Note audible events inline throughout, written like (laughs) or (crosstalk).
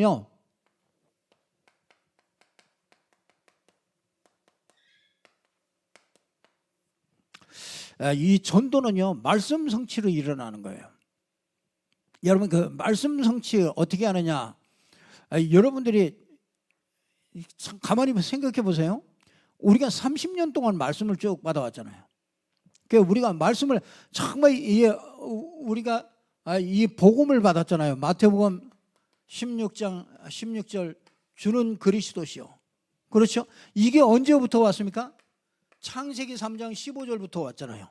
요. 아, 이 전도는요 말씀 성취로 일어나는 거예요. 여러분 그 말씀 성취 어떻게 하느냐? 아, 여러분들이 참 가만히 생각해 보세요. 우리가 30년 동안 말씀을 쭉 받아왔잖아요. 그 우리가 말씀을 정말 이 우리가 아, 이 복음을 받았잖아요. 마태복음 16장 16절 주는 그리스도시요. 그렇죠? 이게 언제부터 왔습니까? 창세기 3장 15절부터 왔잖아요.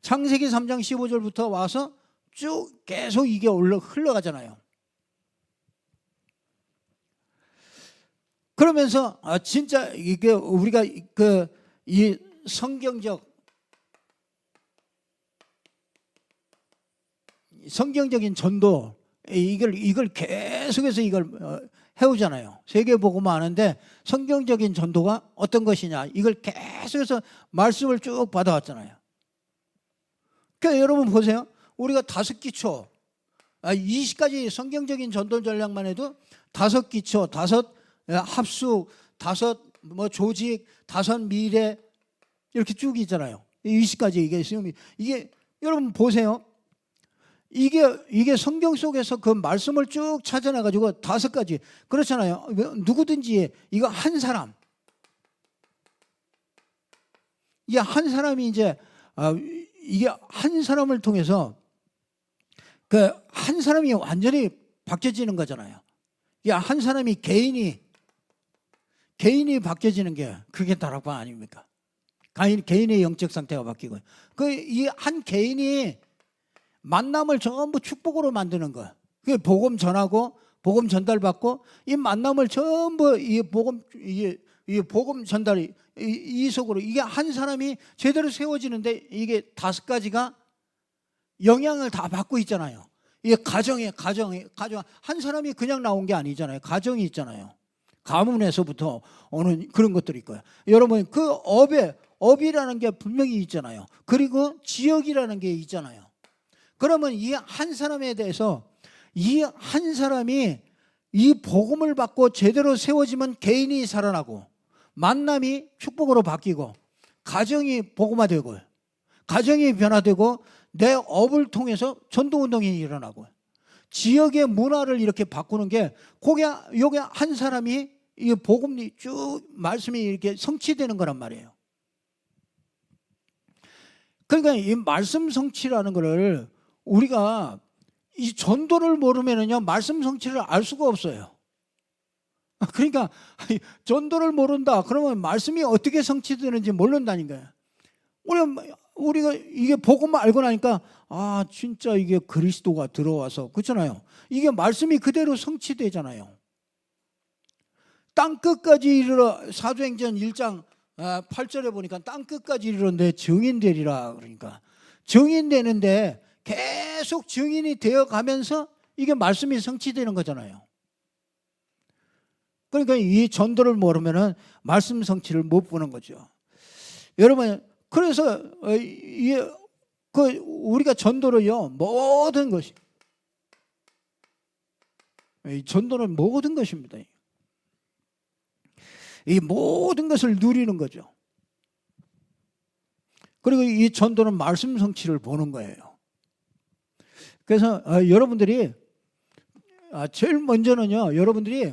창세기 3장 15절부터 와서 쭉 계속 이게 올라 흘러가잖아요. 그러면서 아 진짜 이게 우리가 그 이 성경적 성경적인 전도 이걸 이걸 계속해서 이걸 어, 해오잖아요. 세계 보고만 하는데 성경적인 전도가 어떤 것이냐 이걸 계속해서 말씀을 쭉 받아왔잖아요. 그러니까 여러분 보세요. 우리가 다섯 기초, 아, 20가지 성경적인 전도 전략만 해도 다섯 기초, 다섯 예, 합숙, 다섯 뭐 조직, 다섯 미래 이렇게 쭉 있잖아요. 20가지 이게 있으면 이게 여러분 보세요. 이게 이게 성경 속에서 그 말씀을 쭉 찾아내 가지고 다섯 가지 그렇잖아요. 누구든지 이거 한 사람 이게 한 사람이 이제 아, 이게 한 사람을 통해서 그 한 사람이 완전히 바뀌어지는 거잖아요. 이게 한 사람이 개인이 개인이 바뀌어지는 게 그게 다락방 아닙니까? 개인, 개인의 영적 상태가 바뀌고 그 이 한 개인이 만남을 전부 축복으로 만드는 거. 그게 복음 전하고 복음 전달받고 이 만남을 전부 이 복음 이, 이 복음 전달이 이, 이 속으로 이게 한 사람이 제대로 세워지는데 이게 다섯 가지가 영향을 다 받고 있잖아요. 이게 가정에 가정에 가정 한 사람이 그냥 나온 게 아니잖아요. 가정이 있잖아요. 가문에서부터 오는 그런 것들이 있고요. 여러분 그 업에 업이라는 게 분명히 있잖아요. 그리고 지역이라는 게 있잖아요. 그러면 이 한 사람에 대해서 이 한 사람이 이 복음을 받고 제대로 세워지면 개인이 살아나고 만남이 축복으로 바뀌고 가정이 복음화되고 가정이 변화되고 내 업을 통해서 전도 운동이 일어나고 지역의 문화를 이렇게 바꾸는 게 그게 요게 한 사람이 이 복음이 쭉 말씀이 이렇게 성취되는 거란 말이에요. 그러니까 이 말씀 성취라는 거를 우리가 이 전도를 모르면은요 말씀 성취를 알 수가 없어요. (laughs) 그러니까 전도를 모른다. 그러면 말씀이 어떻게 성취되는지 모른다는 거예요. 우리가 이게 복음을 알고 나니까 아 진짜 이게 그리스도가 들어와서 그렇잖아요. 이게 말씀이 그대로 성취되잖아요. 땅 끝까지 이르러 사도행전 1장 8절에 보니까 땅 끝까지 이르렀는데 증인 되리라 그러니까 증인 되는데 계속 증인이 되어 가면서 이게 말씀이 성취되는 거잖아요. 그러니까 이 전도를 모르면은 말씀 성취를 못 보는 거죠. 여러분 그래서 어, 이게 그 우리가 전도를요 모든 것이 이 전도는 모든 것입니다. 이 모든 것을 누리는 거죠. 그리고 이 전도는 말씀 성취를 보는 거예요. 그래서 어, 여러분들이 아, 제일 먼저는요, 여러분들이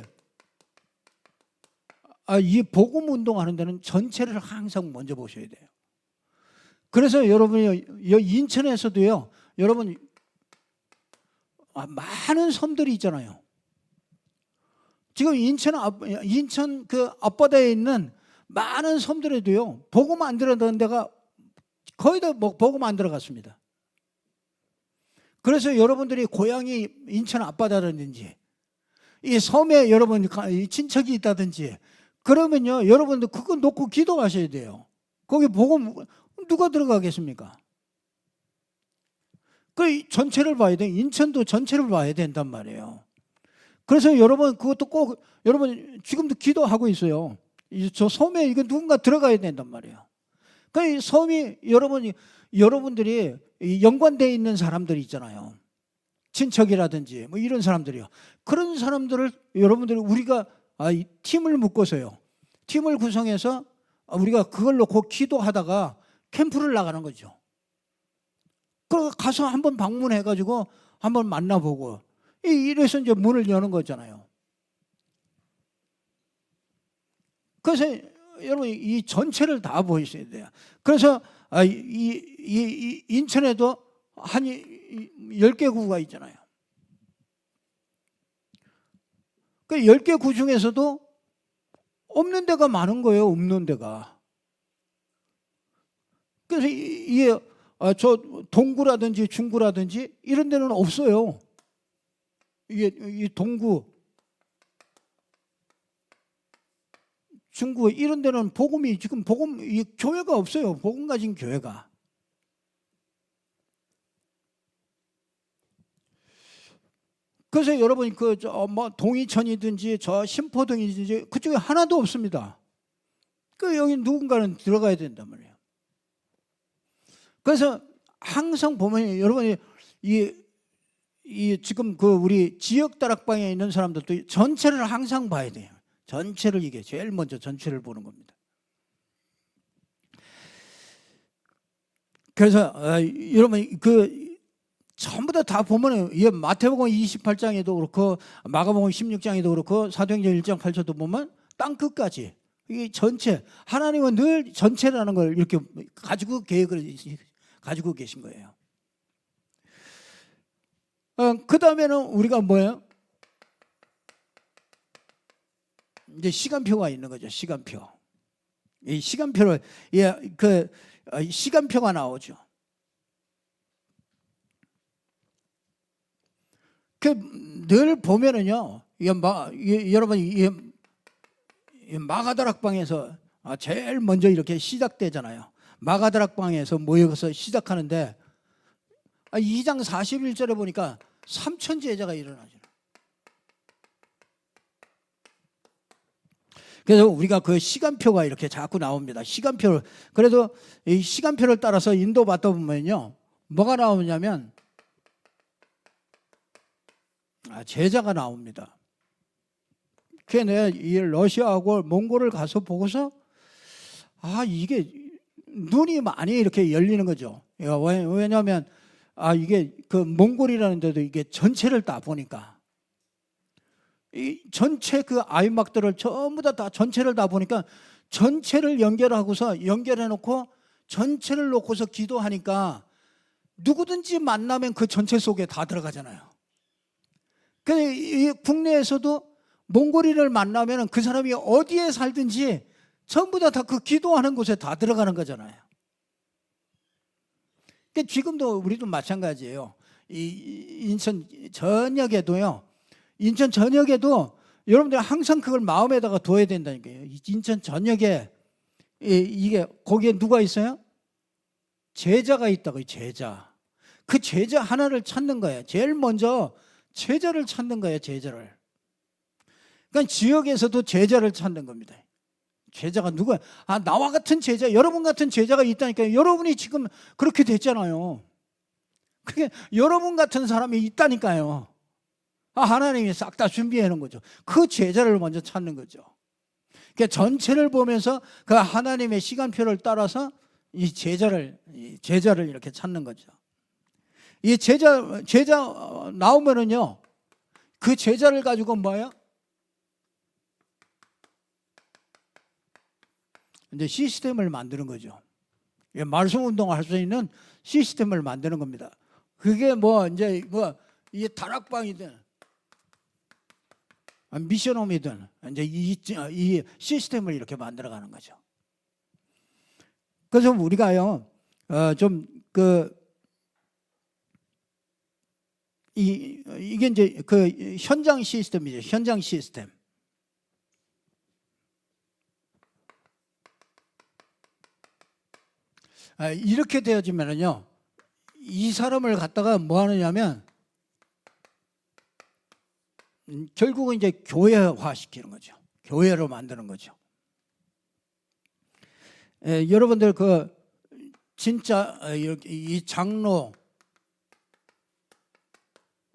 아, 이 복음 운동하는 데는 전체를 항상 먼저 보셔야 돼요. 그래서 여러분이 인천에서도요, 여러분 아, 많은 섬들이 있잖아요. 지금 인천 앞, 인천 그 앞바다에 있는 많은 섬들에도요, 복음 안 들어가는 데가 거의 다뭐 복음 안 들어갔습니다. 그래서 여러분들이 고향이 인천 앞바다라든지 이 섬에 여러분 친척이 있다든지 그러면요 여러분들 그거 놓고 기도하셔야 돼요. 거기 복음 누가 들어가겠습니까? 그 전체를 봐야 돼. 인천도 전체를 봐야 된단 말이에요. 그래서 여러분 그것도 꼭 여러분 지금도 기도하고 있어요. 저 섬에 이거 누군가 들어가야 된단 말이에요. 그 섬이 여러분이 여러분들이 연관되어 있는 사람들이 있잖아요. 친척이라든지 뭐 이런 사람들이요. 그런 사람들을 여러분들이 우리가 아, 이 팀을 묶어서요. 팀을 구성해서 아, 우리가 그걸 놓고 기도하다가 캠프를 나가는 거죠. 그 가서 한번 방문해 가지고 한번 만나보고 이- 이래서 이제 문을 여는 거잖아요. 그래서 여러분 이 전체를 다 보셔야 돼요. 그래서 아, 이, 이, 이- 이 인천에도 한 10개 구가 있잖아요. 그 10개 구 중에서도 없는 데가 많은 거예요. 없는 데가. 그래서 이- 이게 아, 저 동구라든지 중구라든지 이런 데는 없어요. 이게 이 동구 중구 이런 데는 복음이 지금 복음 이 교회가 없어요. 복음 가진 교회가. 그래서 여러분 그뭐 동이천이든지 저 신포동이든지 그쪽에 하나도 없습니다. 그 여기 누군가는 들어가야 된단 말이에요. 그래서 항상 보면 여러분이 이, 이 지금 그 우리 지역 다락방에 있는 사람들도 전체를 항상 봐야 돼요. 전체를 이게 제일 먼저 전체를 보는 겁니다. 그래서 어, 여러분 그 전부 다 다 보면은 이 마태복음 28장에도 그렇고 마가복음 16장에도 그렇고 사도행전 1장 8절도 보면 땅 끝까지 이 전체 하나님은 늘 전체라는 걸 이렇게 가지고 계획을 가지고 계신 거예요. 어, 그 다음에는 우리가 뭐예요? 이제 시간표가 있는 거죠. 시간표. 이 시간표를 예, 그 어, 시간표가 나오죠. 그 늘 보면은요, 이게 마, 이, 여러분 이, 이 마가다락방에서 아, 제일 먼저 이렇게 시작되잖아요. 마가다락방에서 모여서 시작하는데 아, 2장 41절에 보니까 3천 제자가 일어나죠. 그래서 우리가 그 시간표가 이렇게 자꾸 나옵니다. 시간표를 그래도 이 시간표를 따라서 인도받다 보면요, 뭐가 나오냐면 아, 제자가 나옵니다. 그게 내가 이 러시아하고 몽골을 가서 보고서 아 이게 눈이 많이 이렇게 열리는 거죠. 왜- 왜냐하면 아 이게 그 몽골이라는 데도 이게 전체를 다 보니까 이 전체 그 아이막들을 전부 다, 다 전체를 다 보니까 전체를 연결하고서 연결해 놓고 전체를 놓고서 기도하니까 누구든지 만나면 그 전체 속에 다 들어가잖아요. 그이 국내에서도 몽골인을 만나면 그 사람이 어디에 살든지 전부 다 그 기도하는 곳에 다 들어가는 거잖아요. 그 지금도 우리도 마찬가지예요. 이 인천 전역에도요. 인천 전역에도 여러분들 항상 그걸 마음에다가 둬야 된다니까요. 이 인천 전역에 이- 이게 거기에 누가 있어요? 제자가 있다고 제자. 그 제자 하나를 찾는 거예요. 제일 먼저 제자를 찾는 거예요. 제자를. 그러니까 지역에서도 제자를 찾는 겁니다. 제자가 누구야? 아 나와 같은 제자, 여러분 같은 제자가 있다니까요. 여러분이 지금 그렇게 됐잖아요. 그게 여러분 같은 사람이 있다니까요. 아, 하나님이 싹 다 준비해 놓은 거죠. 그 제자를 먼저 찾는 거죠. 그러니까 전체를 보면서 그 하나님의 시간표를 따라서 이 제자를 이 제자를 이렇게 찾는 거죠. 이 제자 제자 어, 나오면은요. 그 제자를 가지고 뭐예요? 이제 시스템을 만드는 거죠. 예, 말씀 운동을 할수 있는 시스템을 만드는 겁니다. 그게 뭐 이제 뭐이 다락방이든 아, 미션 홈이든 이제 이, 이 시스템을 이렇게 만들어가는 거죠. 그래서 우리가요 어, 좀그 이, 이게 이제 그 현장 시스템이죠. 현장 시스템. 아, 이렇게 되어지면은요, 이 사람을 갖다가 뭐 하느냐면, 음, 결국은 이제 교회화 시키는 거죠. 교회로 만드는 거죠. 에, 여러분들 그, 진짜, 어, 이 장로,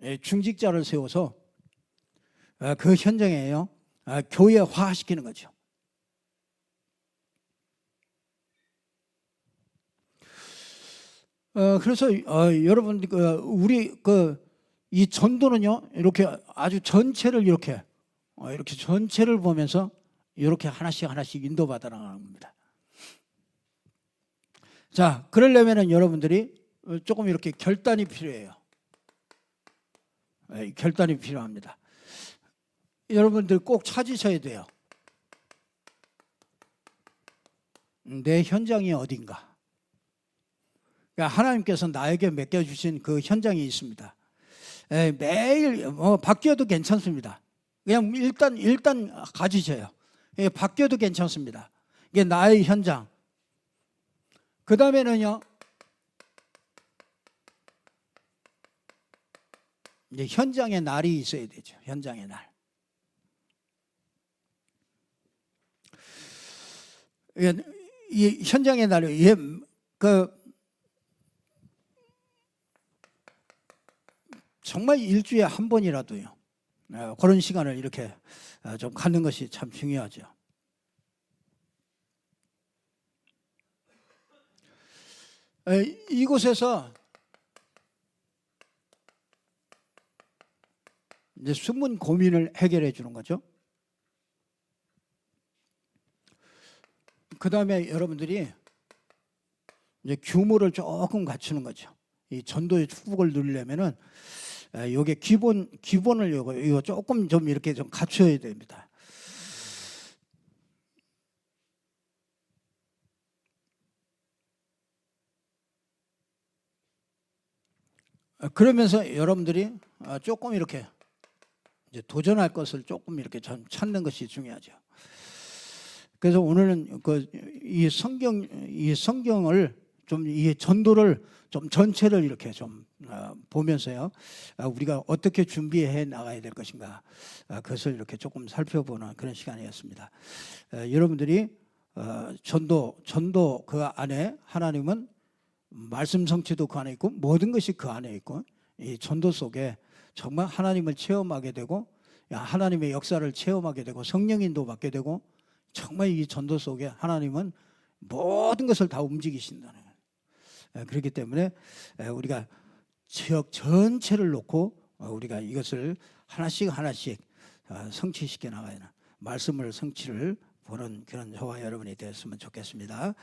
예, 중직자를 세워서 아, 그 현장에요 아, 교회화시키는 거죠. 어, 그래서 어, 여러분 그, 우리 그 이 전도는요 이렇게 아주 전체를 이렇게 어, 이렇게 전체를 보면서 이렇게 하나씩 하나씩 인도받아 나가는 겁니다. 자 그러려면은 여러분들이 어, 조금 이렇게 결단이 필요해요. 예, 결단이 필요합니다. 여러분들 꼭 찾으셔야 돼요. 내 현장이 어딘가. 그러니까 하나님께서 나에게 맡겨주신 그 현장이 있습니다. 에, 매일 뭐 바뀌어도 괜찮습니다. 그냥 일단 일단 가지셔요. 예, 바뀌어도 괜찮습니다. 이게 나의 현장. 그 다음에는요. 이제 현장의 날이 있어야 되죠. 현장의 날. 예, 이 현장의 날이 예, 그 정말 일주일에 한 번이라도요. 어, 그런 시간을 이렇게 어, 좀 갖는 것이 참 중요하죠. 에, 이곳에서 이제 숨은 고민을 해결해 주는 거죠. 그 다음에 여러분들이 이제 규모를 조금 갖추는 거죠. 이 전도의 축복을 누리려면은 요게 기본 기본을 요거 이거 조금 좀 이렇게 좀 갖춰야 됩니다. 어, 그러면서 여러분들이 어, 조금 이렇게 이제 도전할 것을 조금 이렇게 좀 찾는 것이 중요하죠. 그래서 오늘은 그 이 성경 이 성경을 좀 이 전도를 좀 전체를 이렇게 좀 어, 보면서요 아, 우리가 어떻게 준비해 나가야 될 것인가 아, 그것을 이렇게 조금 살펴보는 그런 시간이었습니다. 여러분들이 어, 전도 전도 그 안에 하나님은 말씀 성취도 그 안에 있고 모든 것이 그 안에 있고 이 전도 속에 정말 하나님을 체험하게 되고 하나님의 역사를 체험하게 되고 성령 인도 받게 되고 정말 이 전도 속에 하나님은 모든 것을 다 움직이신다는. 그렇기 때문에 우리가 지역 전체를 놓고 어, 우리가 이것을 하나씩 하나씩 어, 성취시켜 나가야 말씀을 성취를 보는 그런 저와 여러분이 되었으면 좋겠습니다.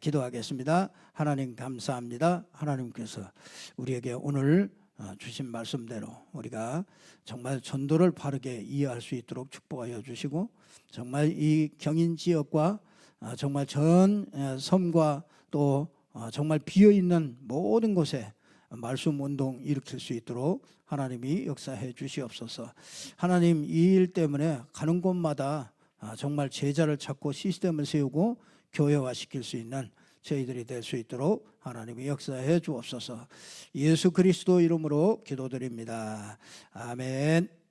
기도하겠습니다. 하나님 감사합니다. 하나님께서 우리에게 오늘 어, 주신 말씀대로 우리가 정말 전도를 바르게 이해할 수 있도록 축복하여 주시고 정말 이 경인 지역과 어, 정말 전 어, 섬과 또 정말 비어 있는 모든 곳에 말씀 운동 일으킬 수 있도록 하나님이 역사해 주시옵소서. 하나님 이 일 때문에 가는 곳마다 정말 제자를 찾고 시스템을 세우고 교회화 시킬 수 있는 저희들이 될 수 있도록 하나님이 역사해 주옵소서. 예수 그리스도 이름으로 기도드립니다. 아멘.